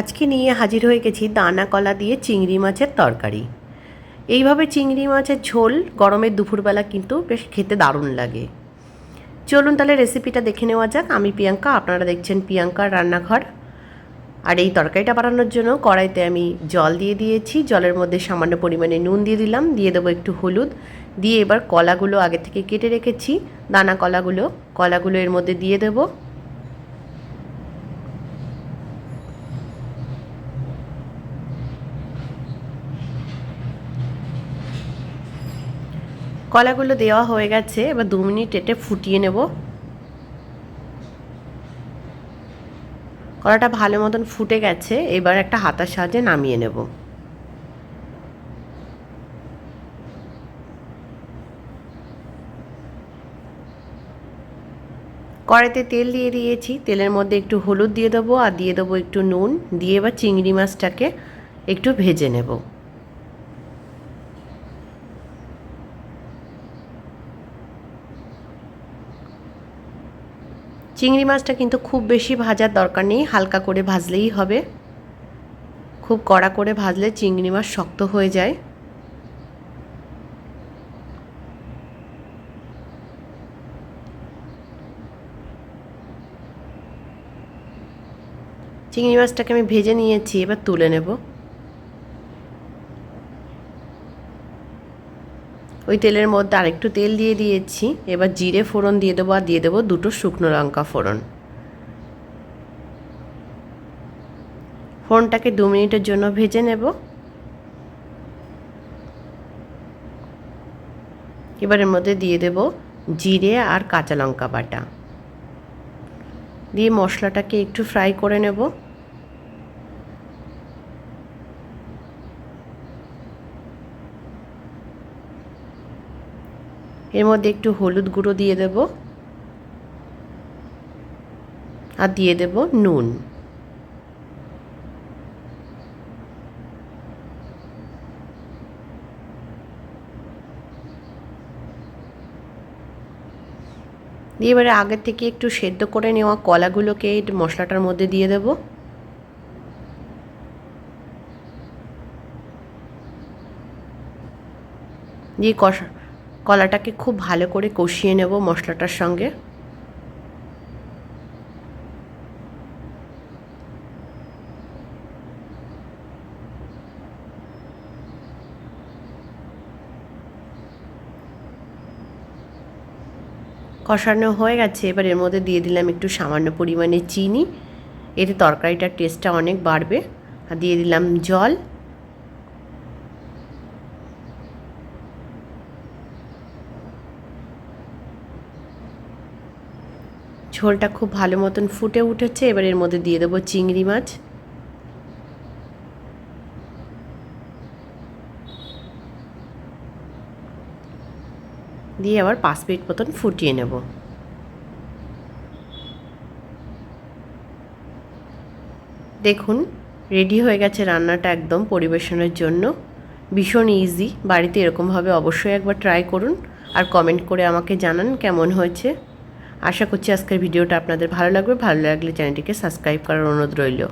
আজকে নিয়ে হাজির হয়ে গেছি দানা কলা দিয়ে চিংড়ি মাছের তরকারি। এইভাবে চিংড়ি মাছের ঝোল গরমের দুপুরবেলা কিন্তু বেশ খেতে দারুণ লাগে। চলুন তাহলে রেসিপিটা দেখে নেওয়া যাক। আমি প্রিয়াঙ্কা, আপনারা দেখছেন প্রিয়াঙ্কার রান্নাঘর। আর এই তরকারিটা বানানোর জন্য কড়াইতে আমি জল দিয়ে দিয়েছি। জলের মধ্যে সামান্য পরিমাণে নুন দিয়ে দিলাম। দিয়ে দেবো একটু হলুদ। দিয়ে এবার কলাগুলো আগে থেকে কেটে রেখেছি। দানা কলাগুলো কলাগুলো এর মধ্যে দিয়ে দেবো। কলাগুলো দেওয়া হয়ে গেছে, এবার দু মিনিট এটে ফুটিয়ে নেব। কলাটা ভালো মতন ফুটে গেছে, এবার একটা হাতার সাহায্যে নামিয়ে নেব। কড়াইতে তেল দিয়ে দিয়েছি, তেলের মধ্যে একটু হলুদ দিয়ে দেবো আর দিয়ে দেবো একটু নুন, দিয়ে এবার চিংড়ি মাছটাকে একটু ভেজে নেব। চিংড়ি মাছটা কিন্তু খুব বেশি ভাজার দরকার নেই, হালকা করে ভাজলেই হবে। খুব কড়া করে ভাজলে চিংড়ি মাছ শক্ত হয়ে যায়। চিংড়ি মাছটাকে আমি ভেজে নিয়েছি, এবার তুলে নেব। ওই তেলের মধ্যে আরেকটু তেল দিয়ে দিয়েছি। এবার জিরে ফোড়ন দিয়ে দেবো আর দিয়ে দেবো দুটো শুকনো লঙ্কা ফোড়ন। ফোড়নটাকে দু মিনিটের জন্য ভেজে নেব। এবার এর মধ্যে দিয়ে দেব জিরে আর কাঁচা লঙ্কা বাটা। দিয়ে মশলাটাকে একটু ফ্রাই করে নেব। এর মধ্যে একটু হলুদ গুঁড়ো দিয়ে দেব। আর দিয়ে দেব নুন। দিয়ে এবারে আগের থেকে একটু সেদ্ধ করে নেওয়া কলাগুলোকে মশলাটার মধ্যে দিয়ে দেবো। দিয়ে কষা কলাটাকে খুব ভালো করে কষিয়ে নেব মশলাটার সঙ্গে। কষানো হয়ে গেছে, এবার এর মধ্যে দিয়ে দিলাম একটু সামান্য পরিমাণে চিনি। এতে তরকারিটার টেস্টটা অনেক বাড়বে। আর দিয়ে দিলাম জল। ঝোলটা খুব ভালো মতন ফুটে উঠেছে। এবার এর মধ্যে দিয়ে দেবো চিংড়ি মাছ। দিয়ে আবার পাঁচ মিনিট মতন ফুটিয়ে নেব। দেখুন, রেডি হয়ে গেছে রান্নাটা একদম পরিবেশনের জন্য। ভীষণ ইজি বাড়িতে এরকমভাবে অবশ্যই একবার ট্রাই করুন। আর কমেন্ট করে আমাকে জানান কেমন হয়েছে। আশা করছি আজকের ভিডিওটা আপনাদের ভালো লাগবে। ভালো লাগলে চ্যানেলটিকে সাবস্ক্রাইব করার অনুরোধ রইল।